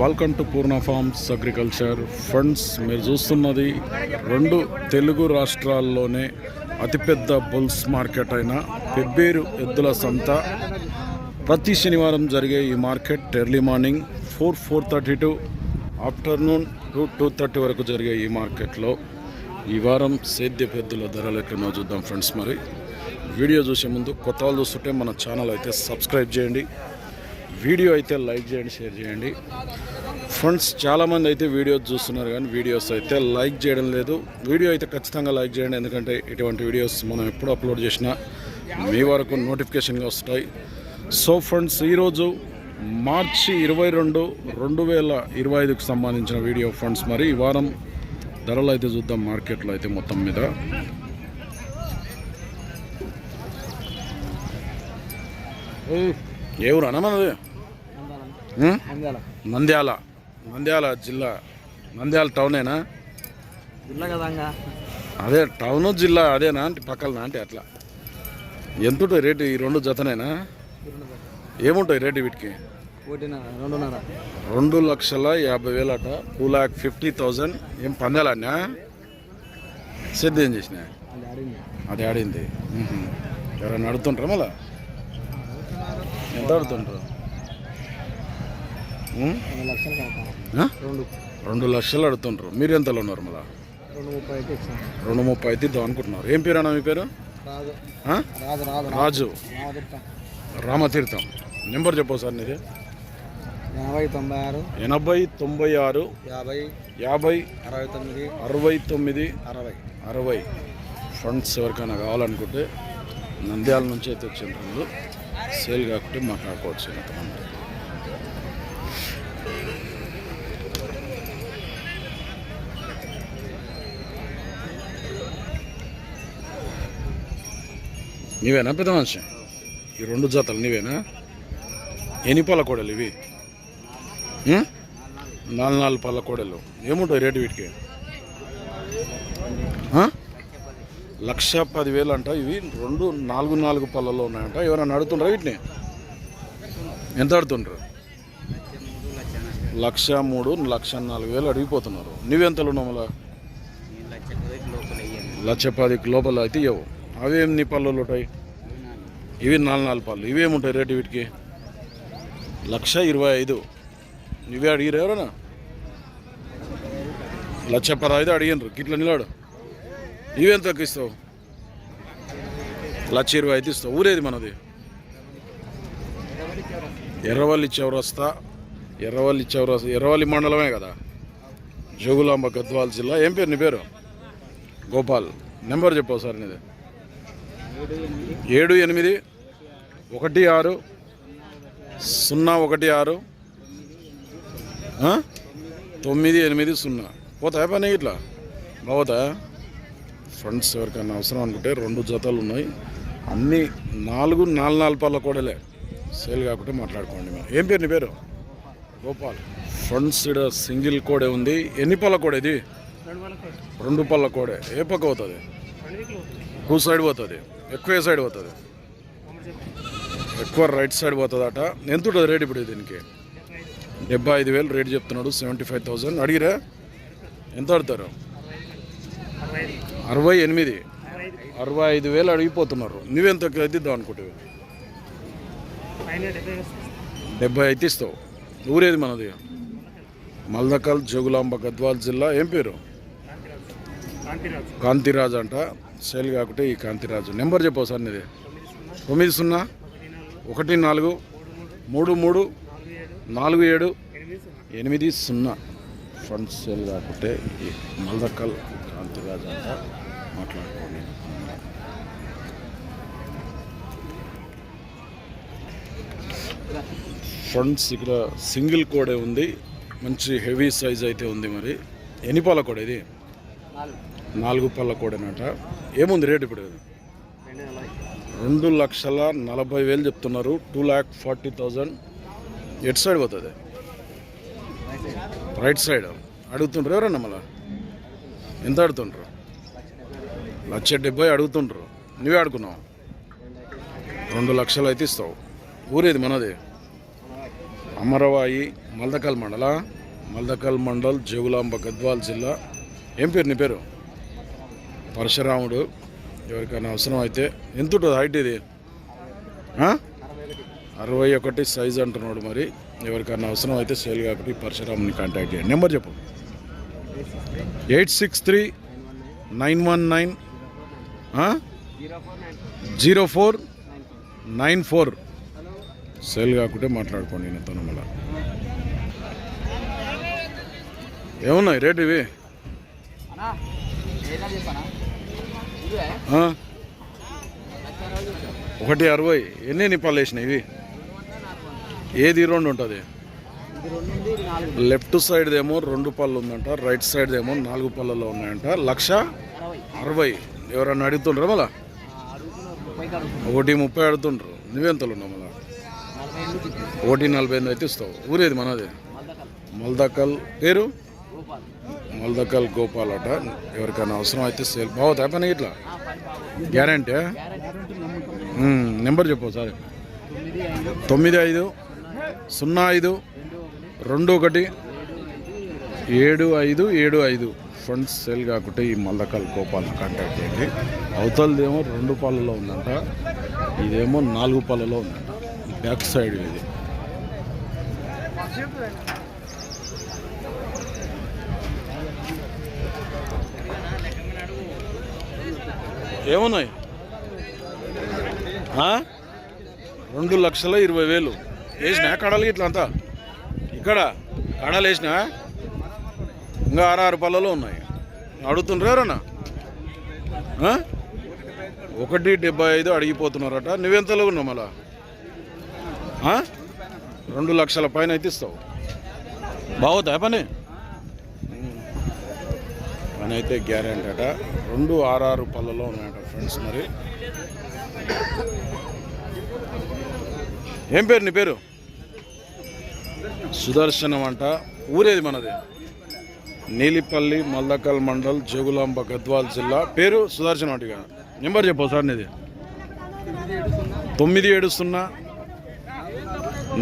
Welcome to Purna farms agriculture funds మీరు చూస్తున్నది రెండు తెలుగు రాష్ట్రాల్లోనే అతిపెద్ద బుల్స్ మార్కెట్ అయిన పెబ్బేరు ఎద్దుల సంత. ప్రతి శనివారం జరిగే ఈ market early morning four four thirty to afternoon two two thirty వరకు జరిగే ఈ మార్కెట్లో ఈ వారం సేద్య పెద్దుల ధరలు ఎక్కడో చూద్దాం ఫ్రెండ్స్ మరి. వీడియో చూసే ముందు కొత్త వాళ్ళు చూస్తుంటే మన ఛానల్ అయితే సబ్స్క్రైబ్ చేయండి. వీడియో అయితే లైక్ చేయండి షేర్ చేయండి. ఫ్రెండ్స్ చాలామంది అయితే వీడియోస్ చూస్తున్నారు కానీ వీడియోస్ అయితే లైక్ చేయడం లేదు. వీడియో అయితే ఖచ్చితంగా లైక్ చేయండి ఎందుకంటే ఇటువంటి వీడియోస్ మనం ఎప్పుడు అప్లోడ్ చేసినా మీ వరకు నోటిఫికేషన్గా వస్తాయి. సో ఫ్రెండ్స్ ఈరోజు మార్చి ఇరవై రెండు రెండు వేల ఇరవై ఐదుకు సంబంధించిన వీడియో ఫండ్స్ మరి ఈ వారం ధరలు అయితే చూద్దాం మార్కెట్లో అయితే మొత్తం మీద. ఏ ఊరు అన్న నంద్యాల నంద్యాల జిల్లా. నంద్యాల టౌనేనా? జిల్లా కదంగా అదే టౌన్ జిల్లా అదేనా? అంటే పక్కన అంటే అట్లా. ఎంత ఉంటుంది రేటు? ఈ రెండు జతనేనా? ఏముంటాయి రేటు వీటికి? రెండు లక్షల యాభై వేలు అట టూ ల్యాక్ ఫిఫ్టీ థౌజండ్. ఏం పందాలన్నా సిద్ధం ఏం చేసిన? అది ఆడింది. ఎవరైనా అడుగుతుంటారా మళ్ళా? ఎంత అడుగుతుంటారు? రెండు లక్షలు అడుగుతుంటారు మీరు ఎంతలో ఉన్నారు మళ్ళా? రెండు ముప్పై అయితే ఇద్దాం అనుకుంటున్నారు. ఏం పేరు అన్న మీ పేరు? రాజు. రామతీర్థం. నెంబర్ చెప్పు సార్ నీది. ఎనభై తొంభై ఆరు. ఎనభై తొంభై ఆరు. యాభై. యాభై. అరవై తొమ్మిది. అరవై తొమ్మిది. అరవై. అరవై. ఫండ్స్ ఎవరికైనా కావాలనుకుంటే నంద్యాల నుంచి అయితే వచ్చిండ్రు. సేల్ కాకుంటే మాట్లాడుకోవచ్చు. నీవేనా పెద్ద మనిషి ఈ రెండు జాతలు నీవేనా? ఎన్ని పళ్ళ కోడలు ఇవి? నాలుగు నాలుగు పళ్ళ కోడలు. ఏముంటాయి రేటు వీటికి? లక్ష పదివేలు అంట ఇవి. రెండు నాలుగు నాలుగు పళ్ళలో ఉన్నాయంట. ఎవరైనా అడుగుతుండ్రా వీటిని? ఎంత అడుగుతుండ్రు? లక్ష మూడు లక్ష నాలుగు వేలు అడిగిపోతున్నారు. నువ్వెంతలు ఉన్నావు మళ్ళా? లక్ష పది లోపల అయితే ఇవ్వవు అవేం నీ పళ్ళలో ఉంటాయి? ఇవి నాలుగు నాలుగు పళ్ళు ఇవేముంటాయి రేటు వీటికి? లక్ష ఇరవై ఐదు. ఇవే అడిగిరు ఎవరన్నా? లక్ష పదహైదు అడిగినారు గిట్ల నిలాడు ఇవేం తగ్గిస్తావు లక్ష ఇరవై ఐదు ఇస్తావు. ఊరేది మనది? ఎర్రవల్లి చౌరస్తా. ఎర్రవల్లి చౌరస్తా ఎర్రవల్లి మండలమే కదా? జోగులాంబ గద్వాల్ జిల్లా. ఏం పేరు నీ పేరు? గోపాల్. నెంబర్ చెప్పావు సార్ నీది. ఏడు ఎనిమిది ఒకటి ఆరు సున్నా ఒకటి ఆరు? తొమ్మిది ఎనిమిది సున్నా. పోతాయా పని ఇట్లా? బాగుతాయా ఫ్రెండ్స్ ఎవరికైనా అవసరం అనుకుంటే రెండు జతలు ఉన్నాయి. అన్ని నాలుగు నాలుగు నాలుగు పళ్ళ కోడలే. సేల్ కాకుంటే మాట్లాడుకోండి మీరు. ఏం పేరు నీ పేరు? గోపాల్. ఫ్రెండ్స్ ఇక్కడ సింగిల్ కోడే ఉంది. ఎన్ని పళ్ళ కోడే ఇది? రెండు పళ్ళ కోడే. ఏ పక్క పోతుంది? టూ సైడ్ పోతుంది. ఎక్కువ ఏ సైడ్ పోతుంది? ఎక్కువ రైట్ సైడ్ పోతుందట. ఎంత ఉంటుంది రేట్ ఇప్పుడు దీనికి? డెబ్బై ఐదు వేలు రేట్ చెప్తున్నాడు సెవెంటీ ఫైవ్ థౌసండ్ అడిగిరా? ఎంత అడతారు అరవై ఎనిమిది. అరవై ఐదు వేలు అడిగిపోతున్నారు. నువ్వెంత ఇద్దాం అనుకుంటావు డెబ్బై అయితే ఇస్తావు ఊరేది మనది? మల్దకల్ జోగులాంబ గద్వాల్ జిల్లా. ఏం పేరు? కాంతిరాజ్ అంట. సేల్ కాకుంటే ఈ కాంతిరాజు. నెంబర్ చెప్పవు సార్ నీది. తొమ్మిది సున్నా ఒకటి నాలుగు మూడు మూడు నాలుగు ఏడు ఎనిమిది సున్నా. ఫండ్ సేల్ కాకుంటే ఈ మల్దకల్ కాంతిరాజ్ అంట మాట్లాడుకోండి. ఫండ్స్ ఇక్కడ సింగిల్ కోడే ఉంది. మంచి హెవీ సైజ్ అయితే ఉంది మరి. ఎన్ని పాల కోడ ఇది? నాలుగు. నాలుగు పళ్ళ కోడేనట. ఏముంది రేట్ ఇప్పుడు? ఇది? రెండు లక్షల నలభై వేలు చెప్తున్నారు. టూ ల్యాక్ ఫార్టీ థౌజండ్ ఎటు సైడ్ పోతుంది? రైట్ సైడ్ అడుగుతుండ్రు ఎవరన్నా మళ్ళా? ఎంత అడుగుతుండ్రు లక్ష డెబ్బై అడుగుతుండ్రు. నువ్వే అడుగున్నావు రెండు లక్షలు అయితే ఇస్తావు. ఊరేది మనది? అమరవాయి మల్దకల్ మండల? మల్దకల్ మండల్ జగులాంబ గద్వాల్ జిల్లా. ఏం పేరు నీ పేరు? పరశురాముడు ఎవరికైనా అవసరం అయితే ఎంత ఉంటుంది హైట్ ఇది? అరవై ఒకటి సైజ్ అంటున్నాడు మరి. ఎవరికైనా అవసరం అయితే సేల్ కాబట్టి పరశురాముని కాంటాక్ట్ చేయండి. నెంబర్ చెప్పు. Eight six three nine one nine. Zero four nine four. Nine four sale కాకుంటే మాట్లాడుకోండి నేను తను మళ్ళా. ఏమున్నాయి రేట్ ఇవి? ఒకటి అరవై. ఎన్ని నిప్పాలు వేసినాయి ఇవి? ఏది రెండు ఉంటుంది? లెఫ్ట్ సైడ్ ఏమో రెండు పళ్ళు ఉందంట రైట్ సైడ్ ఏమో నాలుగు పళ్ళలో ఉన్నాయంట. లక్ష అరవై. ఎవరన్నా అడుగుతుండ్రు మళ్ళా? ఒకటి ముప్పై అడుగుతుండ్రు. నువ్వెంతలు ఉన్నావు మళ్ళా? ఒకటి నలభై ఎనిమిది అయితే ఇస్తావు. ఊరేది మనది? మల్దకల్. పేరు? గోపాల్ గోపాల్ అట. ఎవరికైనా అవసరం అయితే సేల్ బాగుతా పని ఇట్లా. గ్యారంటీ గ్యారెంటీ నెంబర్ చెప్పు సార్ తొమ్మిది ఐదు సున్నా ఐదు రెండు ఒకటి రెండు ఒకటి ఏడు ఐదు ఏడు ఐదు. ఫండ్స్ సేల్ కాకుంటే ఈ మల్లకల్ గోపాల్ని కాంటాక్ట్ చేయండి. అవతలదేమో రెండు పాలలో ఉందంట ఇదేమో నాలుగు పాలలో ఉందంట. బ్యాక్ సైడ్ ఇది. ఏమున్నాయి? రెండు లక్షల ఇరవై వేలు. వేసినా కడలు ఇట్లా అంతా? ఇక్కడ కడలు వేసినా? ఇంకా ఆరు పళ్ళలో ఉన్నాయి. అడుగుతుండ్రు ఎవరన్నా? ఒకటి డెబ్బై ఐదు అడిగిపోతున్నారట. నువ్వెంతలో ఉన్నావు మళ్ళా? రెండు లక్షల పైన అయితే ఇస్తావు. బాగుతాయి పని? పని అయితే గ్యారెంటీ అట రెండు ఆరు పళ్ళలో ఉన్నాయట ఫ్రెండ్స్ మరి. ఏం పేరు నీ పేరు? సుదర్శనం అంట. ఊరేది మనది? నీలిపల్లి మల్దకల్ మండల్ జగులాంబ గద్వాల్ జిల్లా. పేరు సుదర్శనం అంట నెంబర్ చెప్పు సార్ నీది. తొమ్మిది ఏడు సున్నా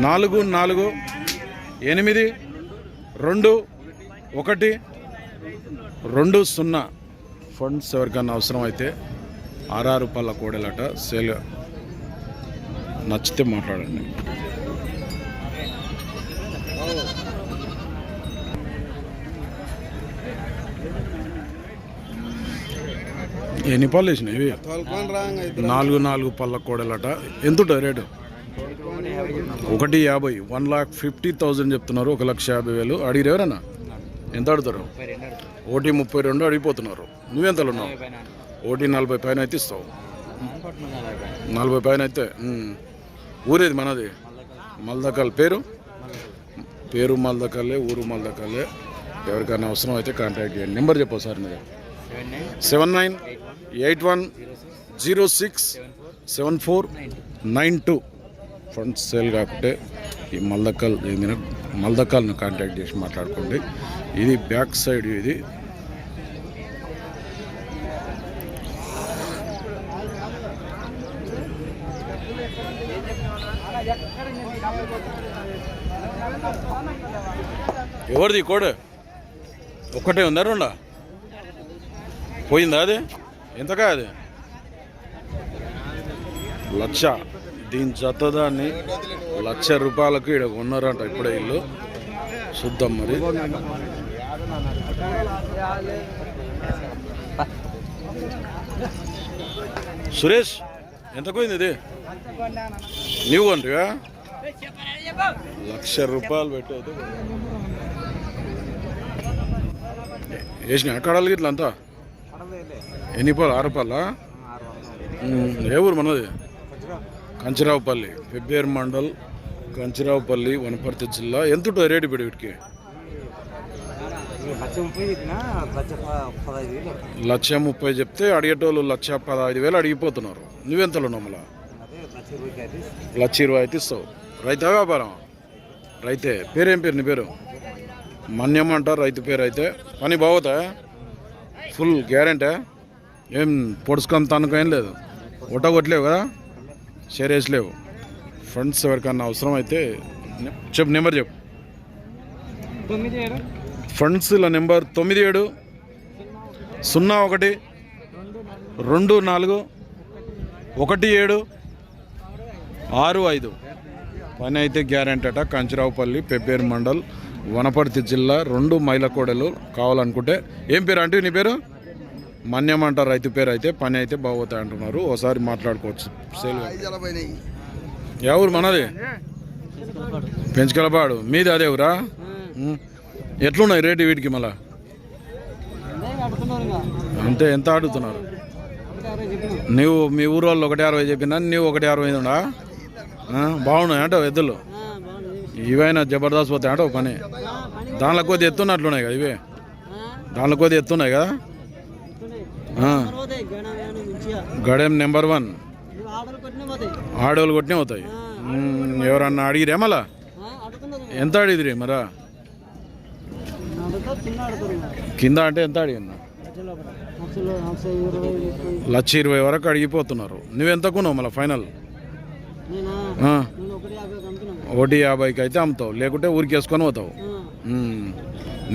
నాలుగు నాలుగు ఎనిమిది రెండు ఒకటి రెండు సున్నా ఫండ్స్ ఎవరికైనా అవసరం అయితే ఆర్ఆర్ రూపాయల కోడేలట సేల్ నచ్చితే మాట్లాడండి. ఎన్ని పళ్ళు వేసినాయి? ఇవి నాలుగు నాలుగు పళ్ళ కోడలట. ఎంత ఉంటుంది రేటు? ఒకటి యాభై వన్ లాక్ ఫిఫ్టీ థౌజండ్ చెప్తున్నారు ఒక లక్ష యాభై వేలు. అడిగిరు ఎవరన్నా? ఎంత అడుగుతారు? ఓటీ ముప్పై రెండు అడిగిపోతున్నారు. నువ్వెంతలు ఉన్నావు ఓటీ నలభై పైన అయితే ఇస్తావు. నలభై పైన. అయితే. ఊరేది మనది? మల్దకల్ పేరు? పేరు మల్దకల్లే ఊరు మల్దకల్లే. ఎవరికైనా అవసరం అయితే కాంటాక్ట్ చేయండి. నెంబర్ చెప్పు సార్ మీద. Seven nine eight one zero six seven four nine two. Funds sale కాకుంటే ఈ మల్దకల్ ఏమైనా మల్దకల్ని కాంటాక్ట్ చేసి మాట్లాడుకోండి. ఇది బ్యాక్ సైడ్ ఇది. ఎవరిది కోడ్? ఒక్కటే ఉందా రెండా? పోయిందా అది? ఎంతకా అది? లక్ష దీని జతదాన్ని లక్ష రూపాయలకు ఇక్కడ కొన్నారంట ఇప్పుడే ఇల్లు. చూద్దాం మరి. సురేష్ ఎంత పోయింది ఇది? నీవు అంటగా లక్ష రూపాయలు పెట్టేది వేసిన కడాలి ఇట్లా అంతా? ఎన్ని పాలు ఆరు పాలా ఏ ఊరు మనది? కంచిరావుపల్లి పెబ్బేరు మండల్ కంచిరావుపల్లి వనపర్తి జిల్లా. ఎంత ఉంటుంది రేటు ఇప్పుడు వీటికి? లక్ష ముప్పై చెప్తే అడిగేటోళ్ళు లక్ష పదహైదు వేలు అడిగిపోతున్నారు. నువ్వెంతలో నమ్మలా లక్ష ఇరవై అయితే ఇస్తావు. రైతా వ్యాపారం? రైతే. పేరేం పేరు నీ పేరు? మన్యం అంటారు రైతు పేరు అయితే. పని బాగుతా? Full guarantee? ఏం పొడుచుకొని తనకు ఏం లేదు. కొట్టలేవు కదా? షేర్ చేసలేవు ఫ్రెండ్స్ ఎవరికన్నా అవసరం అయితే చెప్పు నెంబర్ చెప్పు. ఫ్రెండ్స్లో నెంబర్ తొమ్మిది ఏడు సున్నా ఒకటి రెండు నాలుగు ఒకటి ఏడు ఆరు ఐదు. పని అయితే గ్యారెంటీ అట. కంచిరావుపల్లి పెబ్బేరు మండల్ వనపర్తి జిల్లా రెండు మైలకోడలు కావాలనుకుంటే. ఏం పేరు అంటే నీ పేరు? మన్యం అంటారు రైతు పేరు అయితే పని అయితే బాగోతాయి అంటున్నారు. ఒకసారి మాట్లాడుకోవచ్చు. సేల్ ఎవరు మనది? పెంచుకలపాడు. మీది అదే ఊరా. ఎట్లున్నాయి రేటు వీటికి మళ్ళా? అంతే ఎంత అడుగుతున్నారు? నువ్వు మీ ఊరు వాళ్ళు ఒకటి అరవై చెప్పినా నువ్వు ఒకటి అరవై ఐదు ఉండా ఆ, బాగున్నాయి అంటే ఎద్దులు. ఇవైనా జబర్దస్త్ పోతాయి అంటే పని. దానిలో కొద్ది ఎత్తున్నట్లున్నాయి కదా ఇవే. దానిలో కొద్ది ఎత్తున్నాయి కదా? గడెం నెంబర్ వన్. ఆడోళ్ళు కొట్టినే అవుతాయి ఎవరన్నా అడిగిరే మళ్ళా? ఎంత అడిగిరి మరా? కింద అంటే ఎంత అడిగింది లక్ష ఇరవై వరకు అడిగిపోతున్నారు. నువ్వెంత కొన్నావు మళ్ళీ ఫైనల్? ఒకటి యాభైకి అయితే అమ్ముతావు. లేకుంటే ఊరికి వేసుకొని పోతావు.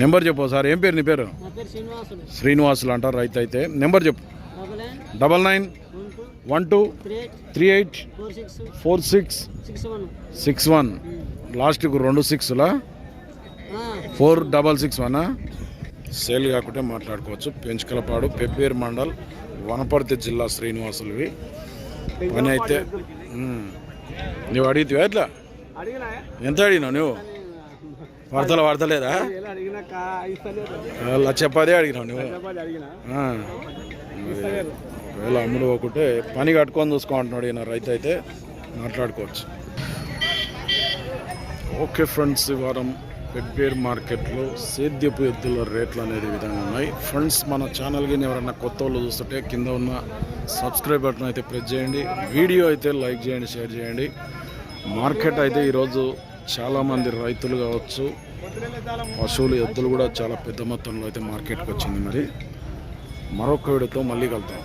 నెంబర్ చెప్పు సార్ ఏం పేరు నీ పేరు? శ్రీనివాసులు. అంటారు రైతు అయితే. నెంబర్ చెప్పు. Double nine one two three eight four six six one. One. లాస్ట్కు రెండు సిక్స్లా? Four double six one sale కాకుంటే మాట్లాడుకోవచ్చు. పెంచుకలపాడు పెబ్బేరు మండల్ వనపర్తి జిల్లా శ్రీనివాసులవి. పని అయితే. నువ్వు అడిగితే ఎట్లా? ఎంత అడిగినావు నువ్వు? వార్తలు వాడతలేదా? లక్ష పదే అడిగినావు నువ్వు. ఒకవేళ అమ్ముడు పోకుంటే పని కట్టుకొని చూసుకోమంటున్నాడు ఈయన రైతు అయితే. మాట్లాడుకోవచ్చు. ఓకే ఫ్రెండ్స్ ఈ వారం పెబ్బేర్ మార్కెట్లో సేద్యపు ఎద్దుల రేట్లు అనేది విధంగా ఉన్నాయి. ఫ్రెండ్స్ మన ఛానల్కి ఎవరైనా కొత్త వాళ్ళు చూస్తుంటే కింద ఉన్న సబ్స్క్రైబ్ బటన్ అయితే ప్రెస్ చేయండి. వీడియో అయితే లైక్ చేయండి షేర్ చేయండి. మార్కెట్ అయితే ఈరోజు చాలామంది రైతులు కావచ్చు పశువులు ఎద్దులు కూడా చాలా పెద్ద మొత్తంలో అయితే మార్కెట్కి వచ్చింది మరి. మరొక వీడియోతో మళ్ళీ కలుద్దాం.